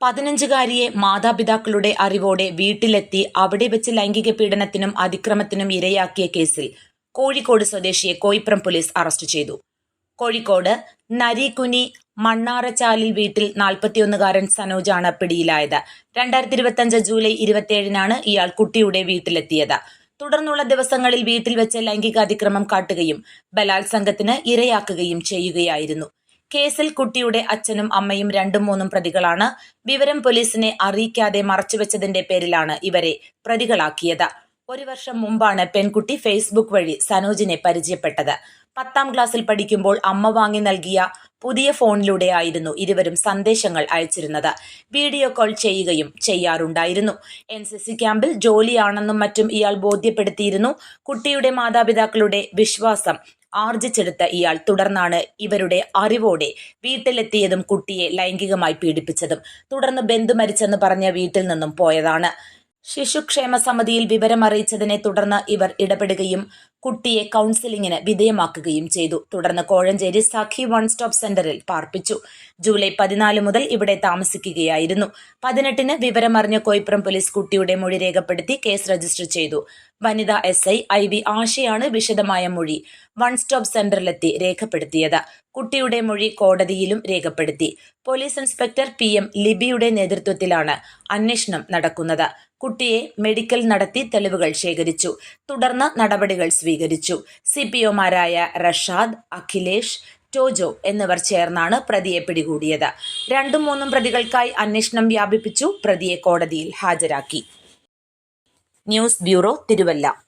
പതിനഞ്ചുകാരിയെ മാതാപിതാക്കളുടെ അറിവോടെ വീട്ടിലെത്തി അവിടെ വെച്ച് ലൈംഗിക പീഡനത്തിനും അതിക്രമത്തിനും ഇരയാക്കിയ കേസിൽ കോഴിക്കോട് സ്വദേശിയെ കോയിപ്രം പോലീസ് അറസ്റ്റ് ചെയ്തു. കോഴിക്കോട് നരികുനി മണ്ണാറച്ചാലിൽ വീട്ടിൽ നാൽപ്പത്തിയൊന്നുകാരൻ സനോജാണ് പിടിയിലായത്. രണ്ടായിരത്തി ഇരുപത്തിയഞ്ച് ജൂലൈ ഇരുപത്തിയേഴിനാണ് ഇയാൾ കുട്ടിയുടെ വീട്ടിലെത്തിയത്. തുടർന്നുള്ള ദിവസങ്ങളിൽ വീട്ടിൽ വെച്ച് ലൈംഗിക അതിക്രമം കാട്ടുകയും ബലാത്സംഗത്തിന് ഇരയാക്കുകയും ചെയ്യുകയായിരുന്നു. കേസിൽ കുട്ടിയുടെ അച്ഛനും അമ്മയും രണ്ടും മൂന്നും പ്രതികളാണ്. വിവരം പോലീസിനെ അറിയിക്കാതെ മറച്ചുവെച്ചതിന്റെ പേരിലാണ് ഇവരെ പ്രതികളാക്കിയത്. ഒരു വർഷം മുമ്പാണ് പെൺകുട്ടി ഫേസ്ബുക്ക് വഴി സനോജിനെ പരിചയപ്പെട്ടത്. പത്താം ക്ലാസ്സിൽ പഠിക്കുമ്പോൾ അമ്മ വാങ്ങി നൽകിയ പുതിയ ഫോണിലൂടെയായിരുന്നു ഇരുവരും സന്ദേശങ്ങൾ അയച്ചിരുന്നത്. വീഡിയോ കോൾ ചെയ്യുകയും ചെയ്യാറുണ്ടായിരുന്നു. എൻ സി സി ക്യാമ്പിൽ ജോലിയാണെന്നും മറ്റും ഇയാൾ ബോധ്യപ്പെടുത്തിയിരുന്നു. കുട്ടിയുടെ മാതാപിതാക്കളുടെ വിശ്വാസം ആർജിച്ചെടുത്ത ഇയാൾ തുടർന്നാണ് ഇവരുടെ അറിവോടെ വീട്ടിലെത്തിയതും കുട്ടിയെ ലൈംഗികമായി പീഡിപ്പിച്ചതും. തുടർന്ന് ബന്ധു മരിച്ചെന്ന് പറഞ്ഞ വീട്ടിൽ നിന്നും പോയതാണ്. ശിശുക്ഷേമ സമിതിയിൽ വിവരമറിയിച്ചതിനെ തുടർന്ന് ഇവർ ഇടപെടുകയും കുട്ടിയെ കൗൺസിലിംഗിന് വിധേയമാക്കുകയും ചെയ്തു. തുടർന്ന് കോഴഞ്ചേരി സഖി വൺ സ്റ്റോപ്പ് സെന്ററിൽ പാർപ്പിച്ചു. ജൂലൈ പതിനാല് മുതൽ ഇവിടെ താമസിക്കുകയായിരുന്നു. പതിനെട്ടിന് വിവരമറിഞ്ഞ കോയിപ്പുറം പോലീസ് കുട്ടിയുടെ മൊഴി രേഖപ്പെടുത്തി കേസ് രജിസ്റ്റർ ചെയ്തു. വനിതാ എസ് ഐ ഐ വി ആശയാണ് വിശദമായ മൊഴി. വൺ സ്റ്റോപ്പ് സെന്ററിലെത്തി രേഖപ്പെടുത്തിയത്. കുട്ടിയുടെ മൊഴി കോടതിയിലും രേഖപ്പെടുത്തി. പോലീസ് ഇൻസ്പെക്ടർ പി എം ലിബിയുടെ നേതൃത്വത്തിലാണ് അന്വേഷണം നടക്കുന്നത്. കുട്ടിയെ മെഡിക്കൽ നടത്തി തെളിവുകൾ ശേഖരിച്ചു. തുടർന്ന് നടപടികൾ സ്വീകരിച്ചു. സി പി ഒമാരായ റഷാദ് അഖിലേഷ് ടോജോ എന്നിവർ ചേർന്നാണ് പ്രതിയെ പിടികൂടിയത്. രണ്ടും മൂന്നും പ്രതികൾക്കായി അന്വേഷണം വ്യാപിപ്പിച്ചു പ്രതിയെ കോടതിയിൽ ഹാജരാക്കി. News bureau Thiruvalla.